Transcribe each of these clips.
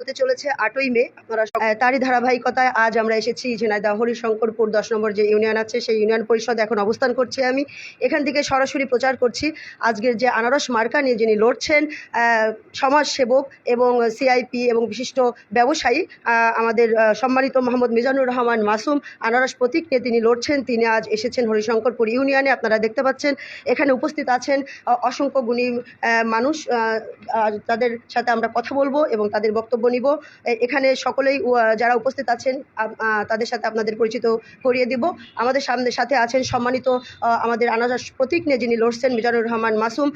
হতে চলেছে আটই মে। আপনারা তারই ধারাবাহিকতায় আজ আমরা এসেছি ঝিনাইদহ হরিশঙ্করপুর দশ নম্বর যে ইউনিয়ন আছে, সেই ইউনিয়ন পরিষদ এখন অবস্থান করছি আমি। এখান থেকে সরাসরি প্রচার করছি আজকের যে আনারস মার্কা নিয়ে যিনি লড়ছেন সমাজসেবক এবং সিআইপি এবং বিশিষ্ট ব্যবসায়ী আমাদের সম্মানিত মোহাম্মদ মিজানুর রহমান মাসুম আনারস প্রতীক নিয়ে তিনি লড়ছেন। তিনি আজ এসেছেন হরিশঙ্করপুর ইউনিয়নে, আপনারা দেখতে পাচ্ছেন। এখানে উপস্থিত আছেন অসংখ্য গুণী মানুষ তাদের সাথে আমরা কথা বলব এবং তাদের বক্তব্য নিব। এখানে সকলেই যারা উপস্থিত আছেন তাদের সাথে আপনাদের পরিচিত করিয়ে দিব। আমাদের সামনে, সাথে আছেন সম্মানিত আমাদের আনারস প্রতীক নিয়ে যিনি লড়ছেন, মিজানুর রহমান মাসুম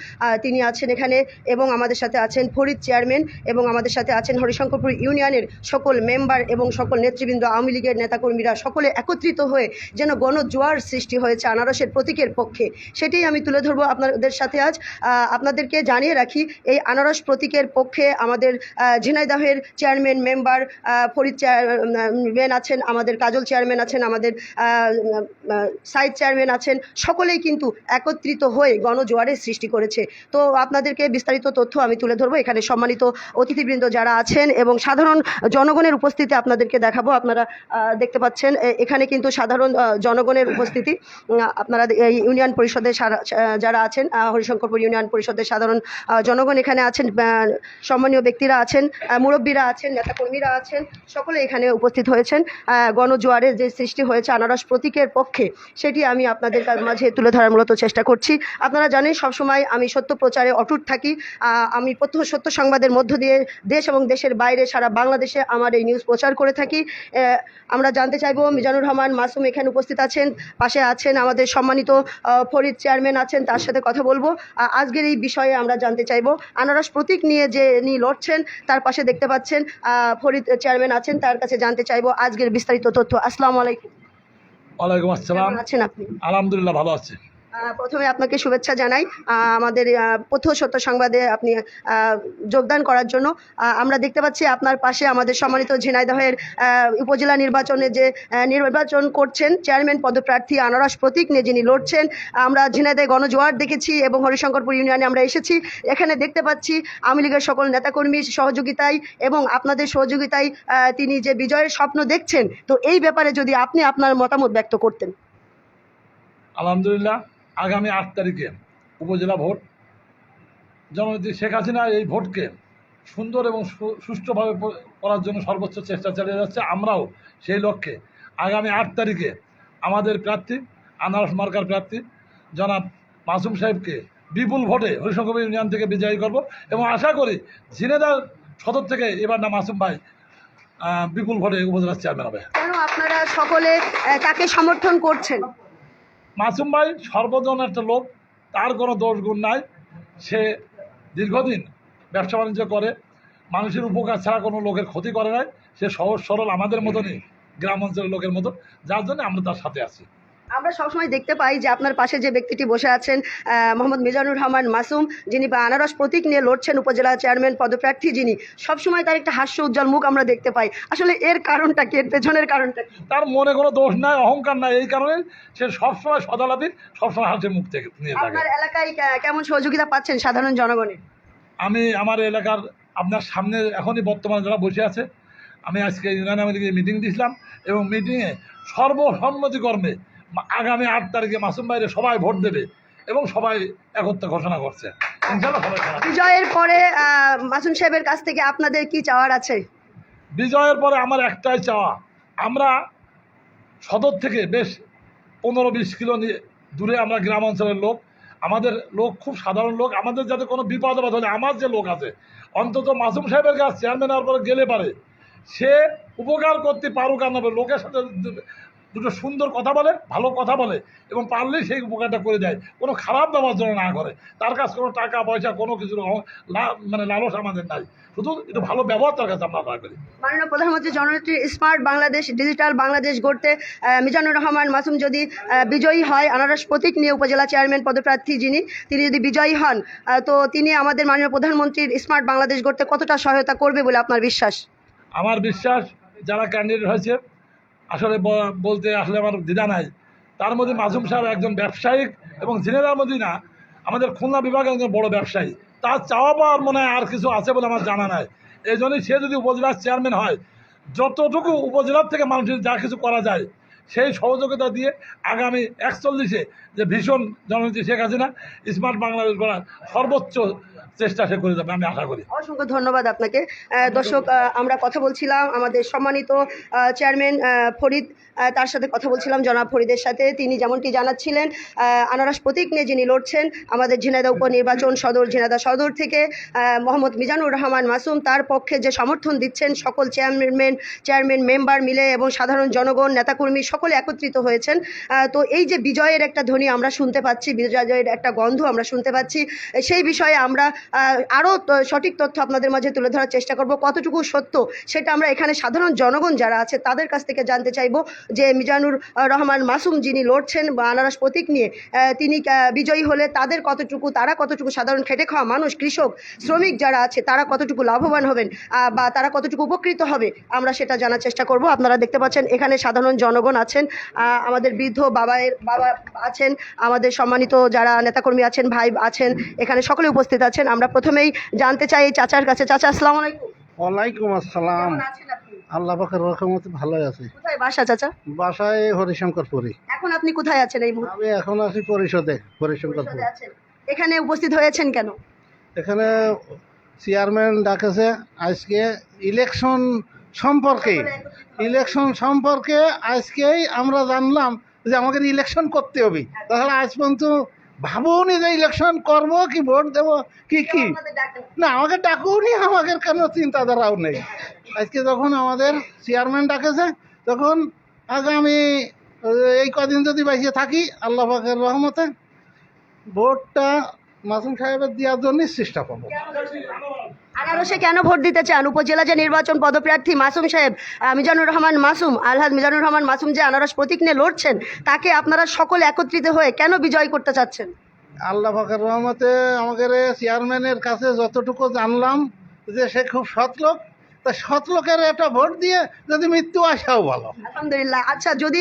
তিনি আছেন এখানে এবং আমাদের সাথে আছেন ফরিদ চেয়ারম্যান এবং আমাদের সাথে আছেন হরিশঙ্করপুর ইউনিয়নের সকল মেম্বার এবং সকল নেতৃবৃন্দ, আওয়ামী লীগের নেতাকর্মীরা সকলে একত্রিত হয়ে যেন গণজোয়ার সৃষ্টি হয়েছে আনারসের প্রতীকের পক্ষে। সেটাই আমি তুলে ধরবো আপনাদের সাথে আজ। আপনাদেরকে জানিয়ে রাখি, এই আনারস প্রতীকের পক্ষে আমাদের ঝিনাইদহের চেয়ারম্যান মেম্বার ফরিদ চেয়ারম্যান আছেন আমাদের কাজল চেয়ারম্যান আছেন আমাদের সাইড চেয়ারম্যান আছেন সকলেই কিন্তু একত্রিত হয়ে গণজোয়ারের সৃষ্টি করেছে। তো আপনাদেরকে বিস্তারিত তথ্য আমি তুলে ধরবো। এখানে সম্মানিত অতিথিবৃন্দ যারা আছেন এবং সাধারণ জনগণের উপস্থিতি আপনাদেরকে দেখাবো। আপনারা দেখতে পাচ্ছেন এখানে কিন্তু সাধারণ জনগণের উপস্থিতি। আপনারা ইউনিয়ন পরিষদের যারা আছেন হরিশঙ্করপুর ইউনিয়ন পরিষদের সাধারণ জনগণ এখানে আছেন সম্মানীয় ব্যক্তিরা আছেন আহ, মুরব্বীরা আছেন, নেতাকর্মীরা আছেন, সকলে এখানে উপস্থিত হয়েছেন। গণজোয়ারের যে সৃষ্টি হয়েছে আনারস প্রতীকের পক্ষে, সেটি আমি আপনাদের মাঝে তুলে ধরার মূলত চেষ্টা করছি। আপনারা জানেন, সবসময় আমি সত্য প্রচারে অটুট থাকি। আমি প্রত্যহ সত্য সংবাদের মধ্য দিয়ে দেশ এবং দেশের বাইরে সারা বাংলাদেশে আমার এই নিউজ প্রচার করে থাকি। আমরা জানতে চাইব, মিজানুর রহমান, মাসুম এখানে উপস্থিত আছেন, পাশে আছেন আমাদের সম্মানিত ফরিদ চেয়ারম্যান আছেন, তার সাথে কথা বলব। আজকের এই বিষয়ে আমরা জানতে চাইব, আনারস প্রতীক নিয়ে যে ইনি লড়ছেন, তার পাশে দেখতে পাচ্ছেন ফরিদ চেয়ারম্যান আছেন তার কাছে জানতে চাইব আজকের বিস্তারিত তথ্য। আসসালামু আলাইকুম। ওয়ালাইকুম আসসালাম। আছেন আপনি? আলহামদুলিল্লাহ ভালো আছে। প্রথমে আপনাকে শুভেচ্ছা জানাই। আমাদের প্রথম সত্য সংবাদে আপনি যোগদান করার জন্য। আমরা দেখতে পাচ্ছি আপনার পাশে আমাদের সম্মানিত ঝিনাইদহের উপজেলা নির্বাচনে যে নির্বাচন করছেন চেয়ারম্যান পদপ্রার্থী আনারস প্রতীক নিয়ে যিনি লড়ছেন, আমরা ঝিনাইদহে গণজোয়ার দেখেছি এবং হরিশঙ্করপুর ইউনিয়নে আমরা এসেছি। এখানে দেখতে পাচ্ছি আওয়ামী লীগের সকল নেতাকর্মীর সহযোগিতায় এবং আপনাদের সহযোগিতায় তিনি যে বিজয়ের স্বপ্ন দেখছেন, তো এই ব্যাপারে যদি আপনি আপনার মতামত ব্যক্ত করতেন। আলহামদুলিল্লাহ আগামী আট তারিখে উপজেলা ভোট। জননেত্রী শেখ হাসিনা এই ভোটকে সুন্দর এবং সুষ্ঠুভাবে করার জন্য সর্বোচ্চ চেষ্টা চালিয়ে যাচ্ছে। আমরাও সেই লক্ষ্যে আগামী আট তারিখে আমাদের প্রার্থী, আনারস মার্কার প্রার্থী, জনাব মাসুম সাহেবকে বিপুল ভোটে হরিশঙ্কর ইউনিয়ন থেকে বিজয়ী করব এবং আশা করি ঝিনেদার সদর থেকে এবার না মাসুম ভাই বিপুল ভোটে উপজেলার চেয়ারম্যান হবে। কেন আপনারা সকলে কাকে সমর্থন করছেন? মাসুম ভাই সর্বজন একটা লোক, তার কোনো দোষ গুণ নাই। সে দীর্ঘদিন ব্যবসা বাণিজ্য করে, মানুষের উপকার ছাড়া কোনো লোকের ক্ষতি করে নাই। সে সহজ সরল আমাদের মতনই গ্রাম অঞ্চলের লোকের মতো, যার জন্য আমরা তার সাথে আছি। আমরা সবসময় দেখতে পাই যে আপনার পাশে যে ব্যক্তিটি বসে আছেন মোহাম্মদ মিজানুর রহমান মাসুম যিনি বা আনারস প্রতীক নিয়ে লড়ছেন উপজেলা চেয়ারম্যান পদপ্রার্থী যিনি সবসময় তার একটা হাস্য উজ্জ্বল মুখ আমরা দেখতে পাই। আসলে এর কারণটা কি? এর পেছনের কারণটা তার মনে কোনো দোষ নাই অহংকার নাই এই কারণে সে সবসময় সদালাপি সবসময় হাসি মুখ থেকে আপনার এলাকায় কেমন সহযোগিতা পাচ্ছেন সাধারণ জনগণের? আমি আমার এলাকার আপনার সামনে এখনই বর্তমানে যারা বসে আছে আমি আজকে ইউনিয়ন আওয়ামী লীগের মিটিং দিয়েছিলাম এবং মিটিংয়ে সর্বসম্মতিকর্মে আগামী আট তারিখে মাসুম বাইরে সবাই ভোট দেবে এবং সবাই একত্রে ঘোষণা করছে। বিজয়ের পরে মাসুম সাহেবের কাছ থেকে আপনাদের কি চাওয়ার আছে বিজয়ের পরে আমার একটাই চাওয়া আমরা সদর থেকে বেশ পনেরো বিশ কিলো দূরে আমরা গ্রাম অঞ্চলের লোক আমাদের লোক খুব সাধারণ লোক আমাদের যাতে কোনো বিপদ আপদ হলে আমার যে লোক আছে অন্তত মাসুম সাহেবের কাছে চেয়ারম্যান হওয়ার পরে গেলে পারে সে উপকার করতে পারুক আর না লোকের সাথে দুটো সুন্দর কথা বলে ভালো কথা বলে এবং পারলেই সেই উপকারটা করে দেয়। কোনো খারাপ ব্যবহার যেন না করে। তার কাছে কোনো টাকা পয়সা কোনো কিছু মানে লালস আমাদের নাই। শুধু একটু ভালো ব্যবহার তার কাছে আমরা করি মাননীয় প্রধানমন্ত্রী জননেত্রী স্মার্ট বাংলাদেশ ডিজিটাল বাংলাদেশ গড়তে মিজানুর রহমান মাসুম যদি বিজয়ী হয় আনারস প্রতীক নিয়ে উপজেলা চেয়ারম্যান পদপ্রার্থী যিনি তিনি যদি বিজয়ী হন তো তিনি আমাদের মাননীয় প্রধানমন্ত্রীর স্মার্ট বাংলাদেশ গড়তে কতটা সহায়তা করবে বলে আপনার বিশ্বাস? আমার বিশ্বাস যারা ক্যান্ডিডেট হয়েছে আসলে বলতে আসলে আমার দ্বিধা নাই। তার মধ্যে মাসুম সাহেব একজন ব্যবসায়িক এবং জেনারেল মধ্যেই না আমাদের খুলনা বিভাগের একজন বড় ব্যবসায়ী। তার চাওয়া পাওয়ার মনে হয় আর কিছু আছে বলে আমার জানা নাই। এই জন্যই সে যদি উপজেলার চেয়ারম্যান হয়, যতটুকু উপজেলার থেকে মানুষের যা কিছু করা যায় সেই সহযোগিতা দিয়ে আগামী একচল্লিশে যে ভীষণ জননেত্রী শেখ হাসিনা স্মার্ট বাংলাদেশ করার সর্বোচ্চ চেষ্টা সে করে যাবে আমি আশা করি। অসংখ্য ধন্যবাদ আপনাকে। দর্শক আমরা কথা বলছিলাম আমাদের সম্মানিত চেয়ারম্যান ফরিদ তার সাথে কথা বলছিলাম জনাব ফরিদের সাথে। তিনি যেমনটি জানাচ্ছিলেন আনারস প্রতীক নিয়ে যিনি লড়ছেন, আমাদের ঝিনাইদা উপনির্বাচন সদর ঝিনাইদা সদর থেকে মোহাম্মদ মিজানুর রহমান মাসুম তার পক্ষে যে সমর্থন দিচ্ছেন, সকল চেয়ারম্যান চেয়ারম্যান মেম্বার মিলে এবং সাধারণ জনগণ, নেতাকর্মী সকলে একত্রিত হয়েছেন। তো এই যে বিজয়ের একটা ধ্বনি আমরা শুনতে পাচ্ছি, বিজয়ের একটা গন্ধ আমরা শুনতে পাচ্ছি, সেই বিষয়ে আমরা আরও সঠিক তথ্য আপনাদের মাঝে তুলে ধরার চেষ্টা করব। কতটুকু সত্য সেটা আমরা এখানে সাধারণ জনগণ যারা আছে তাদের কাছ থেকে জানতে চাইব। যে মিজানুর রহমান মাসুম যিনি লড়ছেন বা আনারস প্রতীক নিয়ে তিনি বিজয়ী হলে তাদের কতটুকু তারা কতটুকু সাধারণ খেটে খাওয়া মানুষ কৃষক শ্রমিক যারা আছে তারা কতটুকু লাভবান হবেন বা তারা কতটুকু উপকৃত হবে আমরা সেটা জানার চেষ্টা করব। আপনারা দেখতে পাচ্ছেন এখানে সাধারণ জনগণ আছেন আমাদের বৃদ্ধ বাবায়ের বাবা আছেন আমাদের সম্মানিত যারা নেতাকর্মী আছেন ভাই আছেন এখানে সকলে উপস্থিত আছেন। আমরা প্রথমেই জানতে চাই চাচার কাছে। চাচা আসসালামু আলাইকুম। ওয়ালাইকুম আসসালাম। আল্লাহ পাকের রকমতে ভালো আছি। কোথায় বাসা চাচা? বাসায় হরিশঙ্করপুরি। এখন আপনি কোথায় আছেন এই মুহূর্তে? আমি এখন আছি পরিষদে হরিশঙ্করপুর। আছেন। এখানে উপস্থিত হয়েছেন কেন? এখানে চেয়ারম্যান ডাকেছে আজকে ইলেকশন সম্পর্কে। ইলেকশন সম্পর্কে আজকেই আমরা জানলাম যে আমাকে ইলেকশন করতে হবে। তাহলে আজ পর্যন্ত ভাবুনি যে ইলেকশন করব কি ভোট দেব? কি কি? না আমাকে ডাকুনি আমাকে কেন চিন্তাধারাও নেই? আজকে যখন আমাদের চেয়ারম্যান ডাকেছে তখন আগামী এই কদিন যদি বাইসে থাকি আল্লাহ পাকের রহমতে ভোটটা মাসুম সাহেবের দেওয়ার জন্যই চেষ্টা করব আনারসে কেন ভোট দিতে চান? উপজেলা যে নির্বাচন পদপ্রার্থী মাসুম সাহেব মিজানুর রহমান মাসুম আলহাদ মিজানুর রহমান মাসুম যে আনারস প্রতীক নিয়ে লড়ছেন, তাকে আপনারা সকলে একত্রিত হয়ে কেন বিজয় করতে চাচ্ছেন? আল্লাহ ফাকর রহমতে আমাদের চেয়ারম্যানের কাছে যতটুকু জানলাম যে সে খুব সৎ লোক তা সৎ লোকের একটা ভোট দিয়ে যদি মৃত্যু আসাও ভালো। আলহামদুলিল্লাহ। আচ্ছা যদি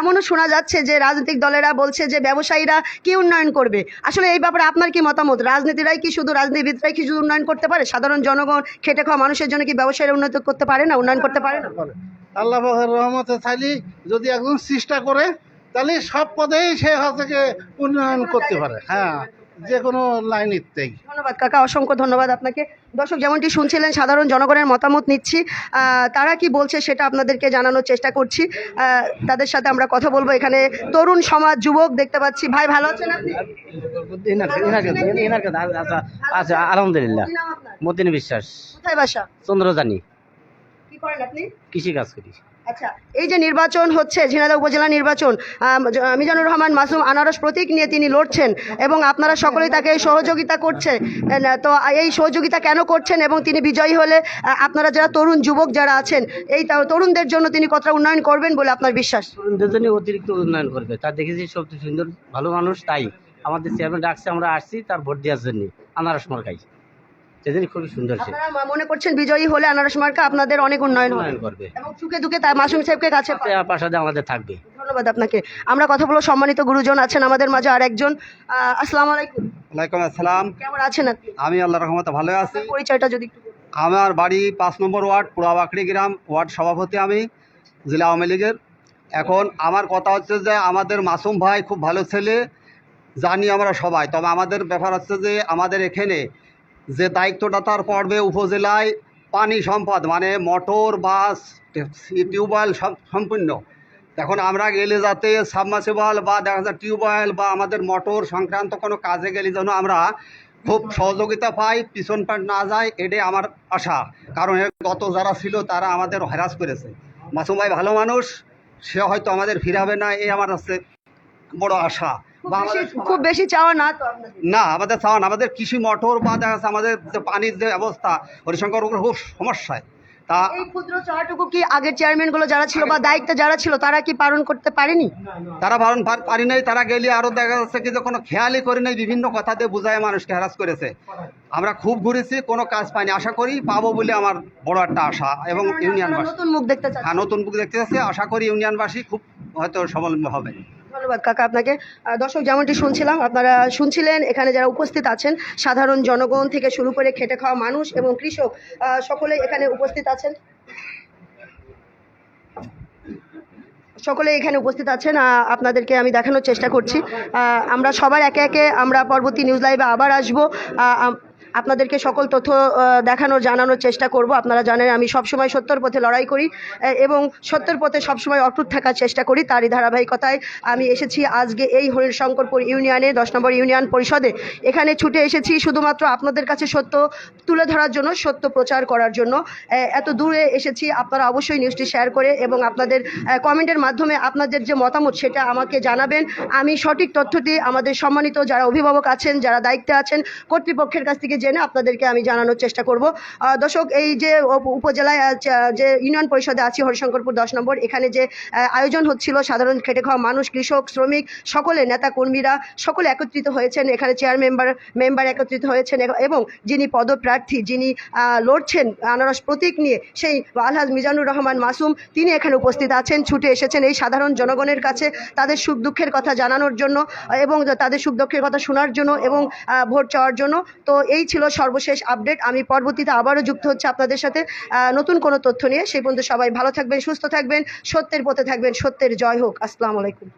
এমনও শোনা যাচ্ছে যে রাজনৈতিক দলেরা বলছে যে ব্যবসায়ীরা কি উন্নয়ন করবে আসলে এই ব্যাপারে আপনার কি মতামত? রাজনীতিরাই কি শুধু রাজনীতিবিদরাই কি শুধু উন্নয়ন করতে পারে? সাধারণ জনগণ খেটে খাওয়া মানুষের জন্য কি ব্যবসায়ীরা উন্নত করতে পারে না উন্নয়ন করতে পারে না। আল্লাহ রহমতে চাইলে যদি একজন চেষ্টা করে তাহলে সব পদেই সে হচ্ছে উন্নয়ন করতে পারে। হ্যাঁ যে কোনো লাইনেতেই। ধন্যবাদ কাকা। অসংখ্য ধন্যবাদ আপনাকে। দর্শক যেমনটি শুনছিলেন সাধারণ জনগণের মতামত নিচ্ছি। তারা কি বলছে সেটা আপনাদেরকে জানানোর চেষ্টা করছি। তাদের সাথে আমরা কথা বলব এখানে। তরুণ সমাজ যুবক দেখতে পাচ্ছি। ভাই ভালো আছেন আপনি? আলহামদুলিল্লাহ। বিশ্বাস। কোথায় বাসা? চন্দ্রজানি। কি করেন আপনি? কৃষি কাজ করি। আচ্ছা এই যে নির্বাচন হচ্ছে, ঝিনাইদহ উপজেলা নির্বাচন মিজানুর রহমান, মাসুম আনারস প্রতীক নিয়ে তিনি লড়ছেন এবং আপনারা সকলেই তাকে সহযোগিতা করছে। তো এই সহযোগিতা কেন করছেন এবং তিনি বিজয়ী হলে আপনারা যারা তরুণ যুবক যারা আছেন, এই তরুণদের জন্য তিনি কতটা উন্নয়ন করবেন বলে আপনার বিশ্বাস? তরুণদের জন্য অতিরিক্ত উন্নয়ন করবে। তার দেখেছি সব সুন্দর, ভালো মানুষ তাই। আমাদের চেয়ারম্যান ডাকছে, আমরা আসছি, তার ভোট দেওয়ার জন্য আনারস মার্কাই সেদিন খুবই সুন্দর আপনারা মনে করছেন বিজয়ী হলে আনারস মার্কা আপনাদের অনেক উন্নয়ন হবে। উন্নয়ন করবে। এবং সুখে দুঃখে তার মাসুম সাহেবকে কাছে। পাশাতে আমাদের থাকবে। ধন্যবাদ আপনাকে। আমরা কথা বলব সম্মানিত গুরুজন আছেন আমাদের মাঝে আর একজন আহ, আসসালামু আলাইকুম। ওয়ালাইকুম আসসালাম। কেমন আছেন আপনি? আমি আল্লাহ রহমতে ভালো আছি। পরিচয়টা যদি একটু। আমার বাড়ি পাঁচ নম্বর ওয়ার্ড পুরাবাকড়ি গ্রাম ওয়ার্ড সভাপতি আমি জেলা আওয়ামী লীগের। এখন আমার কথা হচ্ছে যে আমাদের মাসুম ভাই খুব ভালো ছেলে জানি আমরা সবাই। তবে আমাদের ব্যাপার হচ্ছে যে আমাদের এখানে যে দায়িত্বটা তার পড়বে উপজেলায় পানি সম্পদ মানে মোটর, বাস টিউবওয়েল সব সম্পূর্ণ। এখন আমরা গেলে যাতে সাবমার্সিবল বা দেখা যায় টিউবওয়েল বা আমাদের মোটর সংক্রান্ত কোনো কাজে গেলে যেন আমরা খুব সহযোগিতা পাই, পিছন পাট না যায়, এটাই আমার আশা। কারণ গত যারা ছিল তারা আমাদের হ্যারাস করেছে। মাসুম ভাই ভালো মানুষ, সে হয়তো আমাদের ফিরাবে না, এই আমার হচ্ছে বড় আশা। খুব বেশি চাওয়া না না আমাদের চাওয়া না। আমাদের কৃষি মোটর বা দেখা যাচ্ছে আমাদের যে পানির যে অবস্থা হরিশঙ্কর খুব সমস্যায়। তা এই ক্ষুদ্র চাওয়াটুকু কি আগের চেয়ারম্যানগুলো যারা ছিল বা দায়িত্বে যারা ছিল তারা কি পালন করতে পারেনি? তারা ভারণ পার- নাই। তারা গেলে আরও দেখা যাচ্ছে কি যে কোনো খেয়ালই করি নাই বিভিন্ন কথা দিয়ে বুঝায় মানুষকে হ্যারাস করেছে। আমরা খুব ঘুরেছি কোনো কাজ পাইনি। আশা করি পাবো বলে আমার বড় একটা আশা এবং ইউনিয়নবাসী। নতুন মুখ দেখতে হ্যাঁ নতুন বুক দেখতে যাচ্ছে আশা করি ইউনিয়নবাসী খুব হয়তো স্বাবলম্বী হবে। ধন্যবাদ। কাকা, আপনাকে। দর্শক, যেমনটি শুনছিলাম, আপনারা শুনছিলেন, এখানে যারা উপস্থিত আছেন, সাধারণ জনগণ থেকে শুরু করে খেটে খাওয়া মানুষ এবং কৃষক সকলে এখানে উপস্থিত আছেন। সকলে এখানে উপস্থিত আছেন। আপনাদেরকে আমি দেখানোর চেষ্টা করছি। আমরা সবার একে একে আমরা পরবর্তী নিউজ লাইভে আবার আসব। আপনাদেরকে সকল তথ্য দেখানোর, জানানোর চেষ্টা করব। আপনারা জানেন আমি সবসময় সত্যর পথে লড়াই করি এবং সত্যের পথে সবসময় অটুট থাকার চেষ্টা করি তারই ধারাবাহিকতায়। আমি এসেছি আজকে এই হরিশঙ্করপুর ইউনিয়নে, দশ নম্বর ইউনিয়ন পরিষদে। এখানে ছুটে এসেছি শুধুমাত্র আপনাদের কাছে সত্য তুলে ধরার জন্য, সত্য প্রচার করার জন্য। এত দূরে এসেছি, আপনারা অবশ্যই নিউজটি শেয়ার করে এবং আপনাদের কমেন্টের মাধ্যমে আপনাদের যে মতামত সেটা আমাকে জানাবেন। আমি সঠিক তথ্যটি আমাদের সম্মানিত যারা অভিভাবক আছেন, যারা দায়িত্বে আছেন, কর্তৃপক্ষের কাছ থেকে জেনে আপনাদেরকে আমি জানানোর চেষ্টা করব। দর্শক, এই যে উপ- উপজেলায় যে ইউনিয়ন পরিষদে আছি, হরিশঙ্করপুর দশ নম্বর, এখানে যে আয়োজন হচ্ছিল সাধারণ খেটে খাওয়া মানুষ, কৃষক, শ্রমিক, সকলে নেতা কর্মীরা, সকলে একত্রিত হয়েছেন। এখানে চেয়ার মেম্বার মেম্বার একত্রিত হয়েছেন এবং যিনি পদপ্রার্থী, যিনি লড়ছেন আনারস প্রতীক নিয়ে, সেই আলহাজ মিজানুর রহমান মাসুম, তিনি এখানে উপস্থিত আছেন, ছুটে এসেছেন এই সাধারণ জনগণের কাছে তাদের সুখ দুঃখের কথা জানানোর জন্য, এবং তাদের সুখ দুঃখের কথা শোনার জন্য, এবং ভোট চাওয়ার জন্য। তো এই ছিল সর্বশেষ আপডেট। আমি পরবর্তীতে আবারও যুক্ত হচ্ছে আপনাদের সাথে। নতুন কোনো তথ্য নিয়ে। সেই পর্যন্ত সবাই ভালো থাকবেন, সুস্থ থাকবেন, সত্যের পথে থাকবেন। সত্যের জয় হোক। আসসালামু আলাইকুম।